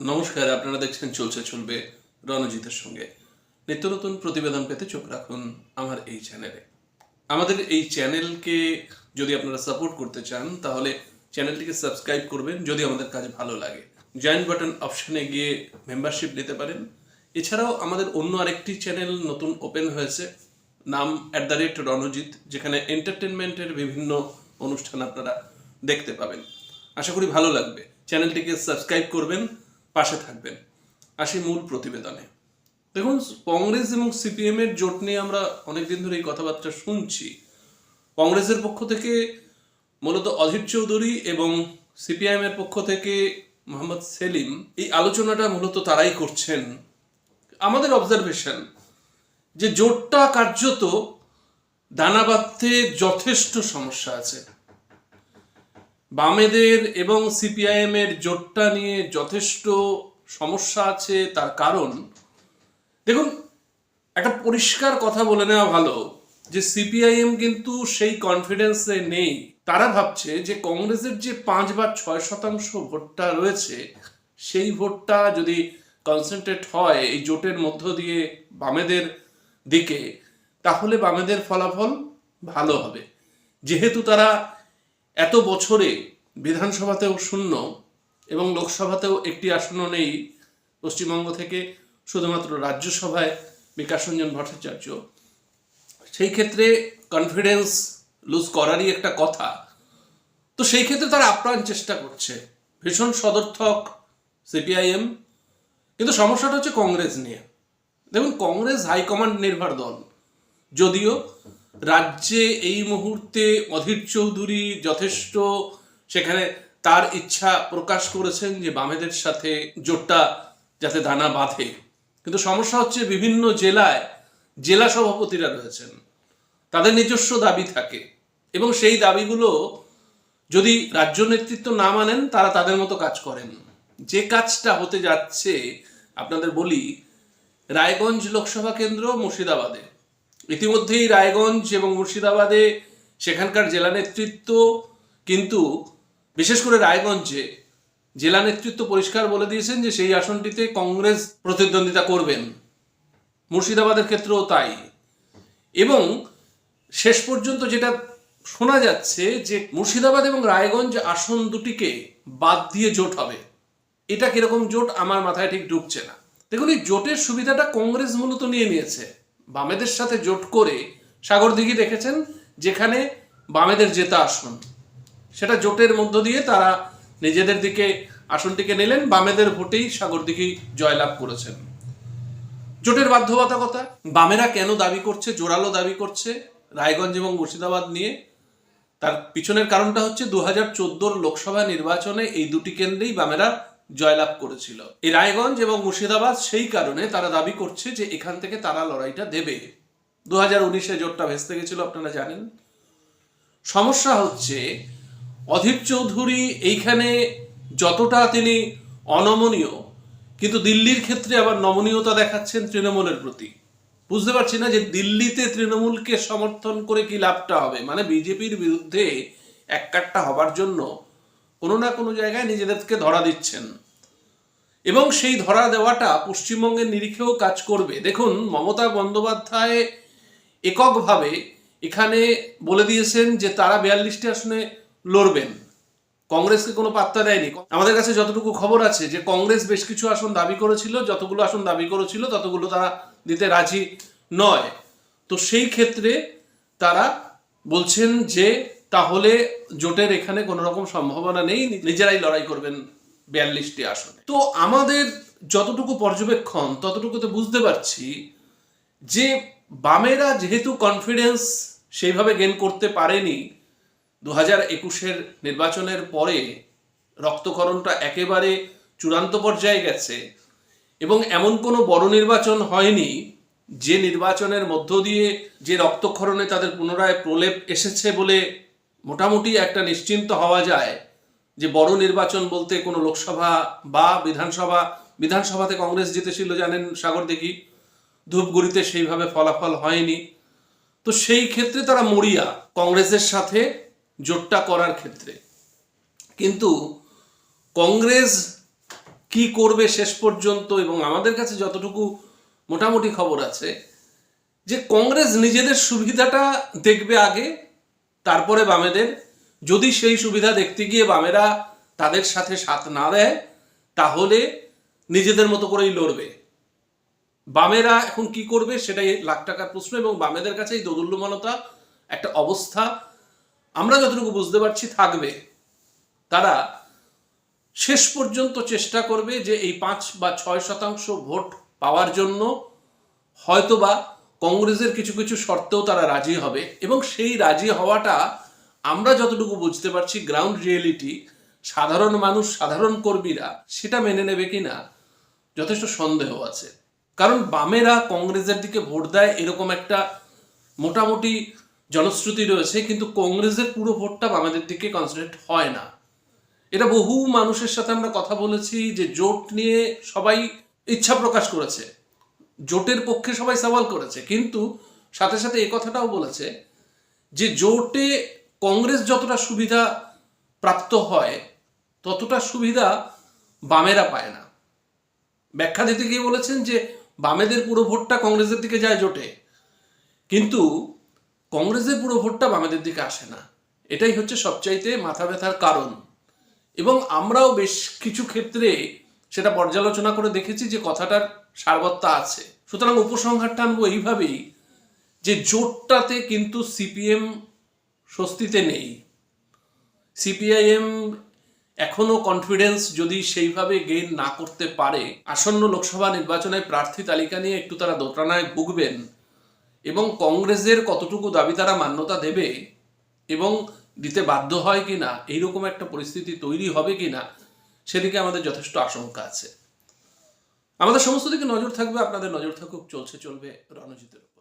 নমস্কার, আপনারা দেখছেন চলছে চলবে রণজিতের সঙ্গে। নিত্য নতুন প্রতিবেদন পেতে চোখ রাখুন আমার এই চ্যানেলে। আমাদের এই চ্যানেলকে যদি আপনারা সাপোর্ট করতে চান, তাহলে চ্যানেলটিকে সাবস্ক্রাইব করবেন যদি আমাদের কাজ ভালো লাগে। জয়েন বাটন অপশনে গিয়ে মেম্বারশিপ নিতে পারেন। এছাড়াও আমাদের অন্য আরেকটি চ্যানেল নতুন ওপেন হয়েছে, নাম অ্যাট দ্য রেট রণজিৎ, যেখানে এন্টারটেনমেন্টের বিভিন্ন অনুষ্ঠান আপনারা দেখতে পাবেন। আশা করি ভালো লাগবে। চ্যানেলটিকে সাবস্ক্রাইব করবেন পাশে থাকবেন। আসি মূল প্রতিবেদনে। দেখুন, কংগ্রেস এবং সিপিএম এর জোট নিয়ে আমরা অনেকদিন ধরে এই কথাবার্তা শুনছি। কংগ্রেসের পক্ষ থেকে মূলত অধীর চৌধুরী এবং সিপিআইএম এর পক্ষ থেকে মোহাম্মদ সেলিম এই আলোচনাটা মূলত তারাই করছেন। আমাদের অবজারভেশন যে জোটটা কার্যত দানা বাঁধতে যথেষ্ট সমস্যা আছে। বামেদের এবং সিপিআইএম এর জোটটা নিয়ে যথেষ্ট সমস্যা আছে, তার কারণ, দেখুন, একটা পরিষ্কার কথা বলে নেওয়া ভালো যে সিপিআইএম কিন্তু সেই কনফিডেন্সে নেই। তারা ভাবছে যে কংগ্রেসের যে পাঁচ বা ছয় শতাংশ ভোটটা রয়েছে, সেই ভোটটা যদি কনসেন্ট্রেট হয় এই জোটের মধ্য দিয়ে বামেদের দিকে, তাহলে বামেদের ফলাফল ভালো হবে। যেহেতু তারা এত বছরে বিধানসভাতেও শূন্য এবং লোকসভাতেও একটি আসনও নেই পশ্চিমবঙ্গ থেকে, শুধুমাত্র রাজ্যসভায় বিকাশরঞ্জন ভট্টাচার্য। সেই ক্ষেত্রে কনফিডেন্স লুজ করারই একটা কথা। তো সেই ক্ষেত্রে তারা আপ্রাণ চেষ্টা করছে। ভীষণ সদর্থক সিপিআইএম কিন্তু সমস্যাটা হচ্ছে কংগ্রেস নিয়ে। দেখুন, কংগ্রেস হাইকমান্ড নির্ভর দল। যদিও রাজ্যে এই মুহূর্তে অধীর চৌধুরী যথেষ্ট সেখানে তার ইচ্ছা প্রকাশ করেছেন যে বামেদের সাথে জোটটা যাতে দানা বাঁধে। কিন্তু সমস্যা হচ্ছে বিভিন্ন জেলায় জেলা সভাপতিরা রয়েছেন। তাদের নিজস্ব দাবি থাকে এবং সেই দাবিগুলো যদি রাজ্য নেতৃত্ব না মানেন, তারা তাদের মতো কাজ করেন। যে কাজটা হতে যাচ্ছে, আপনাদের বলি, রায়গঞ্জ লোকসভা কেন্দ্র মুর্শিদাবাদে। ইতিমধ্যেই রায়গঞ্জ এবং মুর্শিদাবাদে সেখানকার জেলা নেতৃত্ব কিন্তু, বিশেষ করে রায়গঞ্জে জেলা নেতৃত্ব পরিষ্কার বলে দিয়েছেন যে সেই আসনটিতে কংগ্রেস প্রতিদ্বন্দ্বিতা করবেন। মুর্শিদাবাদের ক্ষেত্রেও তাই। এবং শেষ পর্যন্ত যেটা শোনা যাচ্ছে যে মুর্শিদাবাদ এবং রায়গঞ্জ আসন দুটিকে বাদ দিয়ে জোট হবে। এটা কীরকম জোট আমার মাথায় ঠিক ঢুকছে না। দেখুন, এই জোটের সুবিধাটা কংগ্রেস মূলত নিয়ে নিয়েছে। বামেদের সাথে জোট করে সাগরদিঘি দেখেছেন, যেখানে বামেদের জেতা আসন। সেটা জোটের মধ্য দিয়ে তারা নিজেদের দিকে আসনটিকে নিলেন, বামেদের ভোটেই সাগরদিঘি জয়লাভ করেছেন। জোটের বাধ্যবাধকতা, বামেরা কেন দাবি করছে, জোরালো দাবি করছে, রায়গঞ্জ এবং মুর্শিদাবাদ নিয়ে, তার পিছনের কারণটা হচ্ছে দু হাজার লোকসভা নির্বাচনে এই দুটি কেন্দ্রেই বামেরা জয়লাভ করেছিল। এই রায়গঞ্জ এবং মুর্শিদাবাদ সেই কারণে তারা দাবি করছে যে এখান থেকে তারা লড়াইটা দেবে। দু হাজার উনিশে জোটটা ভেস্তে গেছিল, আপনারা জানেন। সমস্যা হচ্ছে, অধীর চৌধুরী এইখানে যতটা তিনি অনমনীয়, কিন্তু দিল্লির ক্ষেত্রে আবার নমনীয়তা দেখাচ্ছেন তৃণমূলের প্রতি। বুঝতে পারছি না যে দিল্লিতে তৃণমূলকে সমর্থন করে কি লাভটা হবে। মানে বিজেপির বিরুদ্ধে এক কাট্টা হবার জন্য কোনো না কোনো জায়গায় নিজেদেরকে ধরা দিচ্ছেন। এবং সেই ধরা দেওয়াটা পশ্চিমবঙ্গের নিরিখেও কাজ করবে। দেখুন, মমতা বন্দ্যোপাধ্যায় এককভাবে এখানে বলে দিয়েছেন যে তারা বিয়াল্লিশটি আসনে লড়বেন। কংগ্রেসকে কোনো পাত্তা দেয়নি। আমাদের কাছে যতটুকু খবর আছে যে কংগ্রেস বেশ কিছু আসন দাবি করেছিল, যতগুলো আসন দাবি করেছিল, ততগুলো তারা দিতে রাজি নয়। তো সেই ক্ষেত্রে তারা বলছেন যে তাহলে জোটের এখানে কোনো রকম সম্ভাবনা নেই নিজেরাই লড়াই করবেন বিয়াল্লিশটি আসনে। তো আমাদের যতটুকু পর্যবেক্ষণ, ততটুকুতে বুঝতে পারছি যে বামেরা যেহেতু কনফিডেন্স সেইভাবে গেন করতে পারেনি দু হাজার একুশের নির্বাচনের পরে রক্তকরণটা একেবারে চূড়ান্ত পর্যায়ে গেছে এবং এমন কোনো বড় নির্বাচন হয়নি যে নির্বাচনের মধ্য দিয়ে যে রক্তক্ষরণে তাদের পুনরায় প্রলেপ এসেছে বলে মোটামুটি একটা নিশ্চিন্ত হওয়া যায় যে বড় নির্বাচন বলতে কোনো লোকসভা বা বিধানসভা, বিধানসভাতে কংগ্রেস জিতেছিল জানেন সাগর দেখি, ধূপগুড়িতে সেইভাবে ফলাফল হয়নি। তো সেই ক্ষেত্রে তারা মরিয়া কংগ্রেসের সাথে জোটটা করার ক্ষেত্রে। কিন্তু কংগ্রেস কি করবে শেষ পর্যন্ত এবং আমাদের কাছে যতটুকু মোটামুটি খবর আছে, যে কংগ্রেস নিজেদের সুবিধাটা দেখবে আগে তারপরে বামেদের, যদি সেই সুবিধা দেখতে গিয়ে বামেরা তাদের সাথে সাথ না দেয়, তাহলে নিজেদের মতো করেই লড়বে। বামেরা এখন কি করবে সেটাই লাখ টাকার প্রশ্ন এবং বামেদের কাছে এই দোদুল্যমানতা একটা অবস্থা। আমরা যতটুকু বুঝতে পারছি থাকবে। তারা শেষ পর্যন্ত চেষ্টা করবে যে এই পাঁচ বা ছয় শতাংশ ভোট পাওয়ার জন্য হয়তোবা কংগ্রেসের কিছু কিছু শর্তেও তারা রাজি হবে এবং সেই রাজি হওয়াটা আমরা যতটুকু বুঝতে পারছি গ্রাউন্ড রিয়েলিটি সাধারণ মানুষ, সাধারণ কর্মীরা সেটা মেনে নেবে কিনা যথেষ্ট সন্দেহ আছে। কারণ বামেরা কংগ্রেসের দিকে ভোট দেয় এরকম একটা মোটামুটি জনশ্রুতি রয়েছে, কিন্তু কংগ্রেসের পুরো ভোটটা বামেদের দিকে কনসেন্ট্রেট হয় না। এটা বহু মানুষের সাথে আমরা কথা বলেছি যে জোট নিয়ে সবাই ইচ্ছা প্রকাশ করেছে। জোটের পক্ষে সবাই সওয়াল করেছে, কিন্তু সাথে সাথে এই কথাটাও বলেছে যে জোটে কংগ্রেস যতটা সুবিধা প্রাপ্ত হয়, ততটা সুবিধা বামেরা পায় না। ব্যাখ্যা দিতে গিয়ে বলেছেন যে বামেদের পুরো ভোটটা কংগ্রেসের দিকে যায় জোটে, কিন্তু কংগ্রেসের পুরো ভোটটা বামেদের দিকে আসে না। এটাই হচ্ছে সবচাইতে মাথা ব্যথার কারণ। এবং আমরাও বেশ কিছু ক্ষেত্রে সেটা পর্যালোচনা করে দেখেছি যে কথাটার সারবত্তা আছে। সুতরাং উপসংহার টানবো এইভাবেই যে জোটটাতে কিন্তু সিপিএম স্বস্তিতে নেই। সিপিআইএম এখনও কনফিডেন্স যদি সেইভাবে গেইন না করতে পারে, আসন্ন লোকসভা নির্বাচনে প্রার্থী তালিকা নিয়ে একটু তারা দোটানায় ভুগবেন এবং কংগ্রেসের কতটুকু দাবি তারা মান্যতা দেবে এবং দিতে বাধ্য হয় কিনা, এইরকম একটা পরিস্থিতি তৈরি হবে কিনা সেদিকে আমাদের যথেষ্ট আশঙ্কা আছে। আমাদের সমস্ত দিকে নজর থাকবে, আপনাদের নজর থাকুক, চলছে, চলবে রণজিতের উপর।